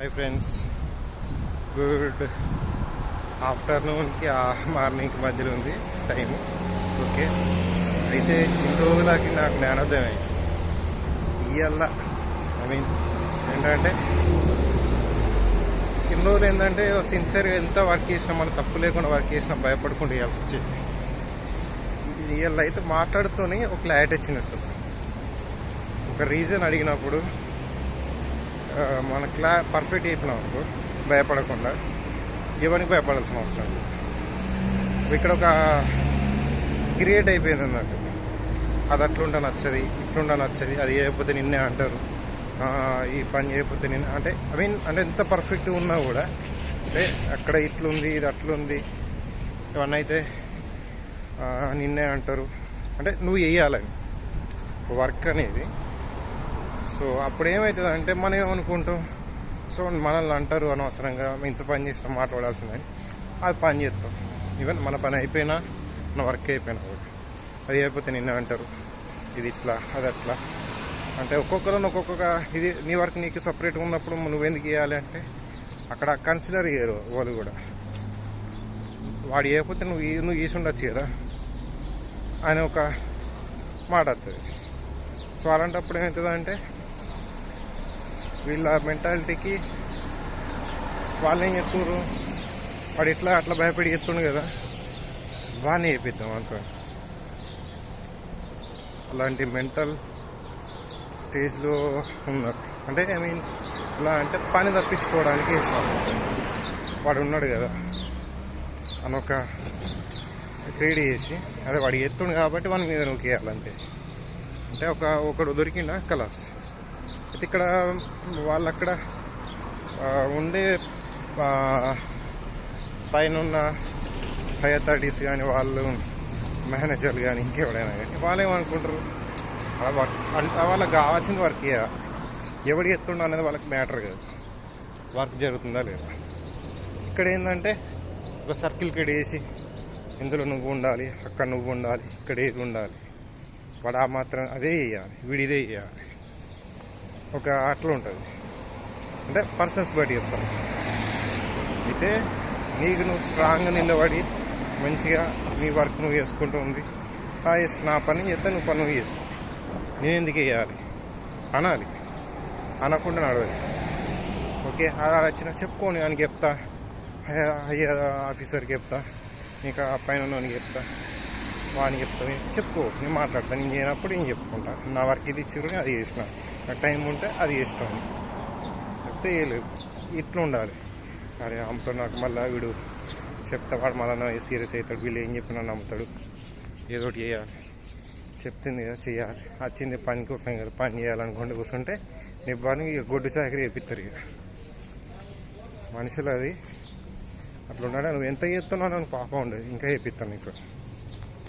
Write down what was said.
Hi friends good ఆఫ్టర్నూన్కి మార్నింగ్కి మధ్యలో ఉంది టైం ఓకే అయితే ఇన్ని రోజులకి నాకు జ్ఞానోదయం ఇయ్యాల ఐ మీన్ ఏంటంటే ఇన్ని రోజులు ఏంటంటే సిన్సియర్గా ఎంత వర్క్ చేసినా మనం తప్పు లేకుండా వర్క్ చేసినా భయపడకుండా చేయాల్సి వచ్చేది. ఇవాళ అయితే మాట్లాడుతూనే ఒక క్లారిటీ వచ్చింది అసలు. ఒక రీజన్ అడిగినప్పుడు మన క్లా పర్ఫెక్ట్ చెప్పినాం అనుకో భయపడకుండా. ఇవన్నీ భయపడాల్సిన అవసరం లేదు. ఇక్కడ ఒక క్రియేట్ అయిపోయింది అన్నట్టు. అది అట్లుంటే నచ్చది ఇట్లుంటే నచ్చది అది చేయకపోతే నిన్నే అంటారు. ఈ పని చేయకపోతే నిన్న అంటే ఐ మీన్ అంటే ఎంత పర్ఫెక్ట్ ఉన్నా కూడా అంటే అక్కడ ఇట్లుంది ఇది అట్లుంది ఇవన్నీ అయితే నిన్నే అంటారు. అంటే నువ్వు వేయాలని వర్క్ అనేది సో అప్పుడు ఏమవుతుంది అంటే మనం ఏమనుకుంటాం సో మనల్ని అంటారు అనవసరంగా ఇంత పని చేసినా మాట్లాడాల్సిందని అది పని చేస్తాం. ఈవెన్ మన పని అయిపోయినా మన వర్క్ అయిపోయినా కూడా. అది అయిపోతే నిన్న అంటారు ఇది ఇట్లా అది అట్లా. అంటే ఒక్కొక్కరిని ఒక్కొక్క ఇది నీ వర్క్ నీకు సపరేట్గా ఉన్నప్పుడు నువ్వెందుకు చేయాలి అంటే అక్కడ కన్సిడర్ చేయరు వాళ్ళు కూడా. వాడు చేయకపోతే నువ్వు నువ్వు చేసి ఉండొచ్చు కదా. అని ఒక మాట వస్తుంది సో అలాంటప్పుడు ఏమవుతుంది అంటే వీళ్ళ మెంటాలిటీకి వాళ్ళు ఏం చెప్తున్నారు? వాడు ఇట్లా అట్లా భయపడి చెప్తుండు కదా. వాడిని చేపిద్దాం అనుకో అలాంటి మెంటల్ స్టేజ్లో ఉన్నారు. అంటే ఐ మీన్ ఇలా అంటే పని తప్పించుకోవడానికి వేస్తాను వాడు ఉన్నాడు కదా. అని ఒక క్రియేట్ చేసి అదే వాడు ఎత్తుండు కాబట్టి మనం మీద నువ్వు వేయాలంటే అంటే ఒక ఒకడు దొరికిన కలాస్ అయితే ఇక్కడ వాళ్ళు అక్కడ ఉండే పైన ఉన్న హై అథారిటీస్ కానీ వాళ్ళు మేనేజర్లు కానీ ఇంకెవడైనా కానీ వాళ్ళు ఏమనుకుంటారు అలా వర్క్ అంటే వాళ్ళకి కావాల్సింది వర్క్. చేయాలి ఎవడు ఎత్తుండ అనేది వాళ్ళకి మ్యాటర్ కాదు. వర్క్ జరుగుతుందా లేదా? ఇక్కడ ఏంటంటే ఒక సర్కిల్ క్రియేట్ చేసి ఇందులో నువ్వు ఉండాలి అక్కడ నువ్వు ఉండాలి ఇక్కడ ఏది ఉండాలి. వాడు ఆ మాత్రం అదే చేయాలి వీడిదే చేయాలి. ఒక అట్లా ఉంటుంది. అంటే పర్సన్స్ బట్టి చెప్తాను. అయితే నీకు నువ్వు స్ట్రాంగ్గా నిలబడి మంచిగా నీ వర్క్ నువ్వు చేసుకుంటూ ఉంది "ఆ, నా పని చేస్తే నువ్వు పని నువ్వు చేసుకో. నేను ఎందుకు వేయాలి అనాలి. అనకుండా నడవాలి. ఓకే అలా వచ్చిన చెప్పుకోని అని చెప్తా. అయ్యా ఆఫీసర్కి చెప్తా. ఇంకా ఆ పైన ఉన్నవానికి చెప్తా. వాడిని చెప్తా. చెప్పుకో నేను మాట్లాడతాను నేను చేయనప్పుడు నేను చెప్పుకుంటా. నా వర్క్ ఇది ఇచ్చారు అది చేసిన. టైం ఉంటే అది చేస్తాను చెప్తే చేయలేదు ఇట్లా ఉండాలి అరే ఆమెతో నాకు మళ్ళీ వీడు చెప్తా వాడు మళ్ళీ సీరియస్ అవుతాడు. వీళ్ళు ఏం చెప్పినా నమ్ముతాడు. ఏదో ఒకటి చేయాలి. చెప్తుంది కదా చేయాలి. వచ్చింది పని కోసం కదా పని చేయాలనుకుంటే కూర్చుంటే నీ ఇక గొడ్డు చాకరీ చేపిస్తారు ఇక. మనుషులు అది. అట్లా ఉండాలి నువ్వు ఎంత చేస్తున్నావు? అని పాపం ఉండదు. ఇంకా చేపిస్తాను నీకు.